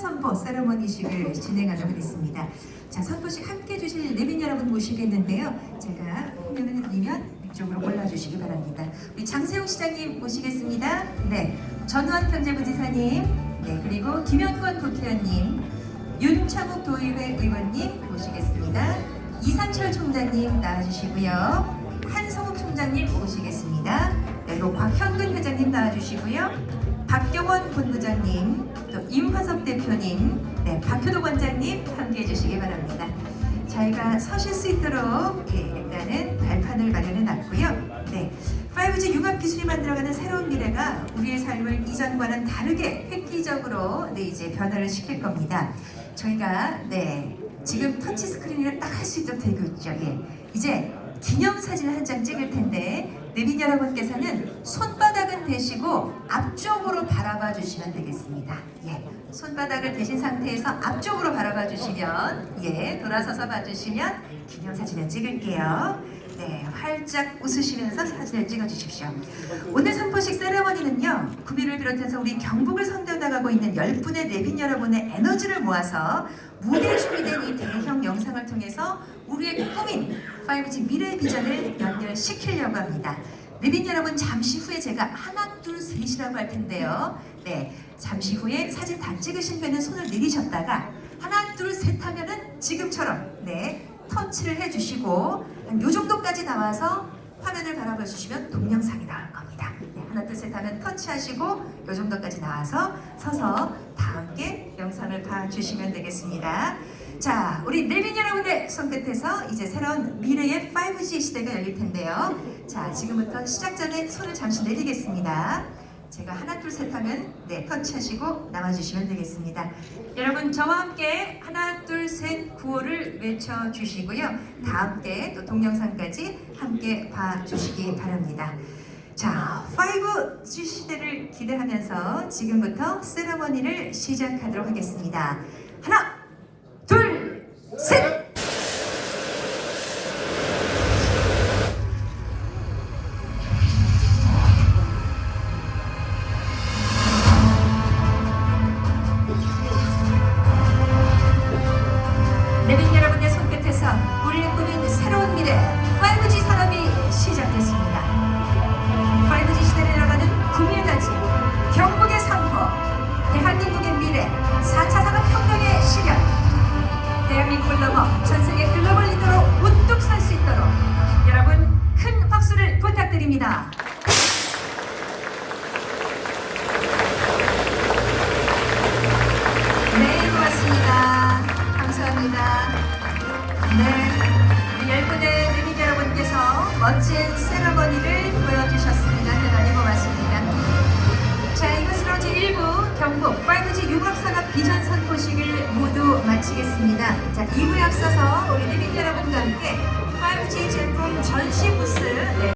선포 세레머니식을 진행하도록 하겠습니다. 자, 선포식 함께 해주실 내빈 여러분 모시겠는데요. 제가 홍명을 해드리면 이쪽으로 올라주시기 바랍니다. 우리 장세웅 시장님 모시겠습니다. 네, 전원 경제부지사님, 네, 그리고 김영권 국회의원님, 윤창욱 도의회 의원님 모시겠습니다. 이상철 총장님 나와주시고요. 한성욱 총장님 모시겠습니다. 네, 그리고 곽현근 회장님 나와주시고요. 박경원 본부장님, 또 임화섭 대표님, 네, 박효도 원장님 함께해 주시기 바랍니다. 저희가 서실 수 있도록 예, 일단은 발판을 마련해 놨고요. 네, 5G 융합 기술이 만들어가는 새로운 미래가 우리의 삶을 이전과는 다르게 획기적으로 네, 이제 변화를 시킬 겁니다. 저희가 네, 지금 터치 스크린을 딱 할 수 있도록 되고 있죠. 예. 이제 기념 사진을 한 장 찍을 텐데 내빈 여러분께서는 손바닥은 대시고 앞쪽으로 바라봐 주시면 되겠습니다. 예. 손바닥을 대신 상태에서 앞쪽으로 바라봐 주시면 예, 돌아서서 봐 주시면 기념 사진을 찍을게요. 네, 활짝 웃으시면서 사진을 찍어 주십시오. 오늘 선포식 세레머니는요, 구미를 비롯해서 우리 경북을 선대어 나가고 있는 10분의 내빈 여러분의 에너지를 모아서 무대에 준비된 이 대형 영상을 통해서 우리의 꿈인 5G 미래 비전을 연결시키려고 합니다. 내빈 여러분 잠시 후에 제가 하나 둘 셋이라고 할 텐데요. 네, 잠시 후에 사진 다 찍으신 분은 손을 내리셨다가 하나 둘 셋 하면은 지금처럼 네 터치를 해주시고 한요 정도까지 나와서 화면을 바라봐 주시면 동영상이 나올 겁니다. 네, 하나 둘 셋 하면 터치하시고 요 정도까지 나와서 서서 다 함께 영상을 봐주시면 되겠습니다. 자, 우리 내빈 손끝에서 이제 새로운 미래의 5G 시대가 열릴 텐데요. 자, 지금부터 시작 전에 손을 잠시 내리겠습니다. 제가 하나 둘 셋 하면 네 터치하시고 남아주시면 되겠습니다. 여러분 저와 함께 하나 둘 셋 구호를 외쳐주시고요. 다 함께 또 동영상까지 함께 봐주시기 바랍니다. 자, 5G 시대를 기대하면서 지금부터 세레머니를 시작하도록 하겠습니다. 하나, 부탁드립니다. 네, 고맙습니다. 감사합니다. 네, 우리 열 분의 내민 여러분께서 멋진 세러머니를 보여주셨습니다. 대단히 고맙습니다. 자, 이것으로 제1부 경북 5G 융합산업 비전 선포식을 모두 마치겠습니다. 자, 2부에 앞서서 우리 내민 여러분과 함께 5G 제품 전시 부스 네,